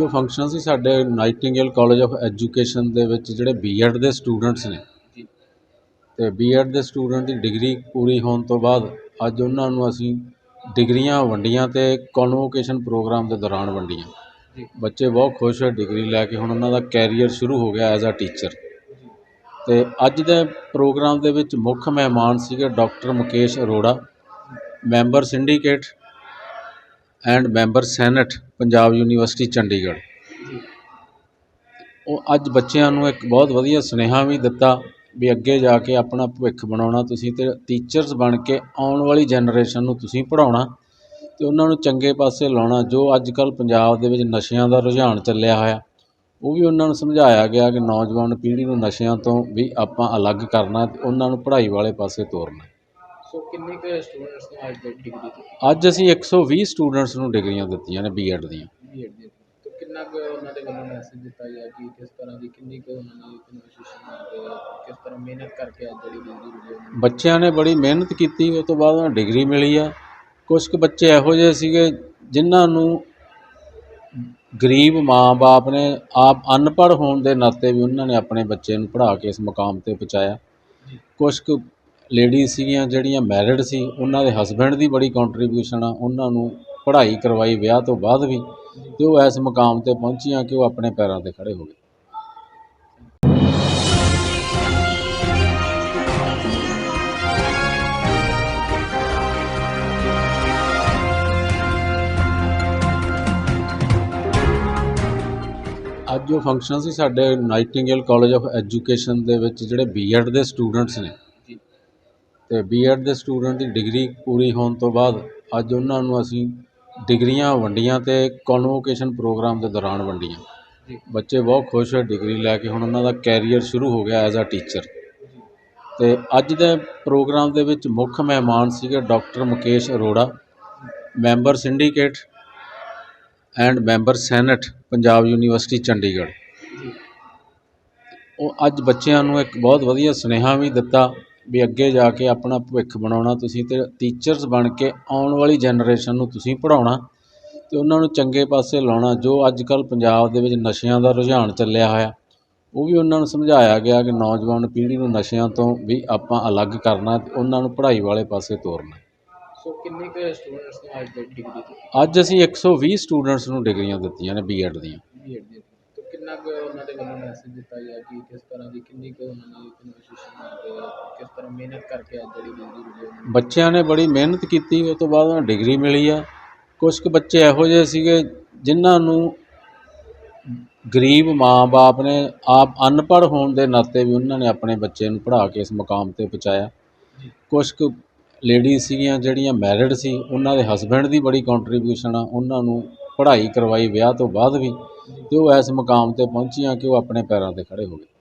ਉਹ ਫੰਕਸ਼ਨ ਸੀ ਸਾਡੇ Nightingale college of education ਦੇ ਵਿੱਚ ਜਿਹੜੇ ਬੀਐਡ ਦੇ ਸਟੂਡੈਂਟਸ ਨੇ। ਜੀ। ਤੇ ਬੀਐਡ ਦੇ ਸਟੂਡੈਂਟ ਦੀ ਡਿਗਰੀ ਪੂਰੀ ਹੋਣ ਤੋਂ ਬਾਅਦ ਅੱਜ ਉਹਨਾਂ ਨੂੰ ਅਸੀਂ ਡਿਗਰੀਆਂ ਵੰਡੀਆਂ ਤੇ ਕਨਵੋਕੇਸ਼ਨ ਪ੍ਰੋਗਰਾਮ ਦੇ ਦੌਰਾਨ ਵੰਡੀਆਂ। ਜੀ। ਬੱਚੇ ਬਹੁਤ ਖੁਸ਼ ਹੋਏ ਡਿਗਰੀ ਲੈ ਕੇ ਹੁਣ ਉਹਨਾਂ ਦਾ ਕੈਰੀਅਰ ਸ਼ੁਰੂ ਹੋ ਗਿਆ ਐਜ਼ ਅ ਟੀਚਰ ਤੇ ਅੱਜ ਦੇ ਪ੍ਰੋਗਰਾਮ ਦੇ ਵਿੱਚ ਮੁੱਖ ਮਹਿਮਾਨ ਸੀਗੇ doctor Mukesh Arora member syndicate and member senate Punjab university Chandigarh ਉਹ ਅੱਜ ਬੱਚਿਆਂ ਨੂੰ ਇੱਕ ਬਹੁਤ ਵਧੀਆ ਸੁਨੇਹਾ ਵੀ ਦਿੱਤਾ ਵੀ ਅੱਗੇ ਜਾ ਕੇ ਆਪਣਾ ਭਵਿੱਖ ਬਣਾਉਣਾ ਤੁਸੀਂ ਤੇ ਟੀਚਰਸ ਬਣ ਕੇ ਆਉਣ ਵਾਲੀ ਜਨਰੇਸ਼ਨ ਨੂੰ ਤੁਸੀਂ ਪੜ੍ਹਾਉਣਾ ਤੇ ਉਹਨਾਂ ਨੂੰ ਚੰਗੇ ਪਾਸੇ ਲਾਉਣਾ, ਜੋ ਅੱਜ ਕੱਲ੍ਹ ਪੰਜਾਬ ਦੇ ਵਿੱਚ ਨਸ਼ਿਆਂ ਦਾ ਰੁਝਾਨ ਚੱਲਿਆ ਹੋਇਆ, ਉਹ ਵੀ ਉਹਨਾਂ ਨੂੰ ਸਮਝਾਇਆ ਗਿਆ ਕਿ ਨੌਜਵਾਨ ਪੀੜ੍ਹੀ ਨੂੰ ਨਸ਼ਿਆਂ ਤੋਂ ਵੀ ਆਪਾਂ ਅਲੱਗ ਕਰਨਾ ਤੇ ਉਹਨਾਂ ਨੂੰ ਪੜ੍ਹਾਈ ਵਾਲੇ ਪਾਸੇ ਤੋਰਨਾ। ਸੋ ਕਿੰਨੇ ਕੁ ਸਟੂਡੈਂਟਸ ਨੂੰ ਅੱਜ ਦੀ ਡਿਗਰੀ ਦਿੱਤੀ? ਅੱਜ ਅਸੀਂ 120 ਸਟੂਡੈਂਟਸ ਨੂੰ ਡਿਗਰੀਆਂ ਦਿੱਤੀਆਂ ਨੇ ਬੀਐਡ ਦੀਆਂ। ਬੀਐਡ ਦੀ ਤੇ ਕਿੰਨਾ ਕੁ ਉਹਨਾਂ ਦੇ ਵੱਲੋਂ ਮੈਸੇਜ ਦਿੱਤਾ ਗਿਆ ਕਿ ਕਿਸ ਤਰ੍ਹਾਂ ਦੀ ਕਿੰਨੀ ਕੁ ਉਹਨਾਂ ਨੇ ਕਨਵਰਸੇਸ਼ਨ ਤੇ ਕਿਸ ਤਰ੍ਹਾਂ ਮਿਹਨਤ ਕਰਕੇ ਅੱਜ ਜਿਹੜੀ ਡਿਗਰੀ ਮਿਲੀ ਉਹਨਾਂ ਨੂੰ ਬੱਚਿਆਂ ਨੇ ਬੜੀ ਮਿਹਨਤ ਕੀਤੀ ਉਸ ਤੋਂ ਬਾਅਦ ਉਹਨਾਂ ਨੂੰ ਡਿਗਰੀ ਮਿਲੀ ਆ। ਕੁਝ ਕੁ ਬੱਚੇ ਇਹੋ ਜਿਹੇ ਸੀਗੇ ਜਿਨ੍ਹਾਂ ਨੂੰ ਗਰੀਬ ਮਾਂ-ਬਾਪ ਨੇ ਆਪ ਅਨਪੜ੍ਹ ਹੋਣ ਦੇ ਨਾਤੇ ਵੀ ਉਹਨਾਂ ਨੇ ਆਪਣੇ ਬੱਚੇ ਨੂੰ ਪੜ੍ਹਾ ਕੇ ਇਸ ਮੁਕਾਮ ਤੇ ਪਹੁੰਚਾਇਆ। ਕੁਝ ਕੁ ਲੇਡੀ ਸੀਗੀਆਂ, ਜਿਹੜੀਆਂ ਮੈਰਿਡ ਸੀ, ਉਹਨਾਂ ਦੇ ਹਸਬੈਂਡ ਦੀ ਬੜੀ ਕੰਟਰੀਬਿਊਸ਼ਨ ਆ, ਉਹਨਾਂ ਨੂੰ ਪੜ੍ਹਾਈ ਕਰਵਾਈ ਵਿਆਹ ਤੋਂ ਬਾਅਦ ਵੀ, ਤੇ ਉਹ ਇਸ ਮੁਕਾਮ ਤੇ ਪਹੁੰਚੀਆਂ ਕਿ ਉਹ ਆਪਣੇ ਪੈਰਾਂ ਤੇ ਖੜੇ ਹੋ ਗਏ। ਅੱਜ ਉਹ ਫੰਕਸ਼ਨ ਸੀ ਸਾਡੇ ਨਾਈਟਿੰਗੇਲ ਕਾਲਜ ਆਫ ਐਜੂਕੇਸ਼ਨ ਦੇ ਵਿੱਚ, ਜਿਹੜੇ ਬੀਐਡ ਦੇ ਸਟੂਡੈਂਟਸ ਨੇ। ਜੀ ਤੇ ਬੀਐਡ ਦੇ ਸਟੂਡੈਂਟ ਦੀ ਡਿਗਰੀ ਪੂਰੀ ਹੋਣ ਤੋਂ ਬਾਅਦ ਅੱਜ ਉਹਨਾਂ ਨੂੰ ਅਸੀਂ ਡਿਗਰੀਆਂ ਵੰਡੀਆਂ ਤੇ ਕਨਵੋਕੇਸ਼ਨ ਪ੍ਰੋਗਰਾਮ ਦੇ ਦੌਰਾਨ ਵੰਡੀਆਂ। ਬੱਚੇ ਬਹੁਤ ਖੁਸ਼ ਹੋਏ ਡਿਗਰੀ ਲੈ ਕੇ ਹੁਣ ਉਹਨਾਂ ਦਾ ਕੈਰੀਅਰ ਸ਼ੁਰੂ ਹੋ ਗਿਆ ਐਜ਼ ਅ ਟੀਚਰ ਤੇ ਅੱਜ ਦੇ ਪ੍ਰੋਗਰਾਮ ਦੇ ਵਿੱਚ ਮੁੱਖ ਮਹਿਮਾਨ ਸੀਗੇ doctor Mukesh Arora member syndicate and member senate Punjab university Chandigarh. ਉਹ ਅੱਜ ਬੱਚਿਆਂ ਨੂੰ ਇੱਕ ਬਹੁਤ ਵਧੀਆ ਸੁਨੇਹਾ ਵੀ ਦਿੱਤਾ ਵੀ ਅੱਗੇ ਜਾ ਕੇ ਆਪਣਾ ਭਵਿੱਖ ਬਣਾਉਣਾ ਤੁਸੀਂ ਤੇ ਟੀਚਰਸ ਬਣ ਕੇ ਆਉਣ ਵਾਲੀ ਜਨਰੇਸ਼ਨ ਨੂੰ ਤੁਸੀਂ ਪੜ੍ਹਾਉਣਾ ਤੇ ਉਹਨਾਂ ਨੂੰ ਚੰਗੇ ਪਾਸੇ ਲਾਉਣਾ ਜੋ ਅੱਜ ਕੱਲ੍ਹ ਪੰਜਾਬ ਦੇ ਵਿੱਚ ਨਸ਼ਿਆਂ ਦਾ ਰੁਝਾਨ ਚੱਲਿਆ ਹੋਇਆ ਉਹ ਵੀ ਉਹਨਾਂ ਨੂੰ ਸਮਝਾਇਆ ਗਿਆ ਕਿ ਨੌਜਵਾਨ ਪੀੜ੍ਹੀ ਨੂੰ ਨਸ਼ਿਆਂ ਤੋਂ ਵੀ ਆਪਾਂ ਅਲੱਗ ਕਰਨਾ ਤੇ ਉਹਨਾਂ ਨੂੰ ਪੜ੍ਹਾਈ ਵਾਲੇ ਪਾਸੇ ਤੋਰਨਾ। ਸੋ ਕਿੰਨੇ ਕੁ ਸਟੂਡੈਂਟਸ ਨੂੰ ਅੱਜ ਡਿਗਰੀ ਦਿੱਤੀ ਅੱਜ ਅਸੀਂ 120 ਸਟੂਡੈਂਟਸ ਨੂੰ ਡਿਗਰੀਆਂ ਦਿੱਤੀਆਂ ਨੇ ਬੀਐਡ ਦੀਆਂ। ਬੀਐਡ ਦੀ ਤੇ ਕਿੰਨਾ ਕੁ ਉਹਨਾਂ ਦੇ ਵੱਲੋਂ ਮੈਸੇਜ ਦਿੱਤਾ ਗਿਆ ਕਿ ਕਿਸ ਤਰ੍ਹਾਂ ਦੀ ਕਿੰਨੀ ਕੁ ਉਹਨਾਂ ਨੇ ਕਨਵਰਸੇਸ਼ਨ ਕਿਸ ਤਰ੍ਹਾਂ ਮਿਹਨਤ ਕਰਕੇ ਅੱਜ ਜਿਹੜੀ ਡਿਗਰੀ ਮਿਲੀ ਉਹਨਾਂ ਨੂੰ ਬੱਚਿਆਂ ਨੇ ਬੜੀ ਮਿਹਨਤ ਕੀਤੀ ਉਸ ਤੋਂ ਬਾਅਦ ਉਹਨਾਂ ਨੂੰ ਡਿਗਰੀ ਮਿਲੀ ਆ। ਕੁਝ ਕੁ ਬੱਚੇ ਇਹੋ ਜਿਹੇ ਸੀਗੇ ਜਿਨ੍ਹਾਂ ਨੂੰ ਗਰੀਬ ਮਾਂ-ਬਾਪ ਨੇ ਆਪ ਅਨਪੜ੍ਹ ਹੋਣ ਦੇ ਨਾਤੇ ਵੀ ਉਹਨਾਂ ਨੇ ਆਪਣੇ ਬੱਚੇ ਨੂੰ ਪੜ੍ਹਾ ਕੇ ਇਸ ਮੁਕਾਮ ਤੇ ਪਹੁੰਚਾਇਆ। ਕੁਝ ਕੁ ਲੇਡੀ ਸੀਗੀਆਂ ਜਿਹੜੀਆਂ ਮੈਰਿਡ ਸੀ ਉਹਨਾਂ ਦੇ ਹਸਬੈਂਡ ਦੀ ਬੜੀ ਕੰਟਰੀਬਿਊਸ਼ਨ ਆ ਉਹਨਾਂ ਨੂੰ ਪੜ੍ਹਾਈ ਕਰਵਾਈ ਵਿਆਹ ਤੋਂ ਬਾਅਦ ਵੀ। ਤੇ ਉਹ ਇਸ ਮੁਕਾਮ ਤੇ ਪਹੁੰਚੀਆਂ ਕਿ ਉਹ ਆਪਣੇ ਪੈਰਾਂ ਤੇ ਖੜੇ ਹੋ ਗਏ।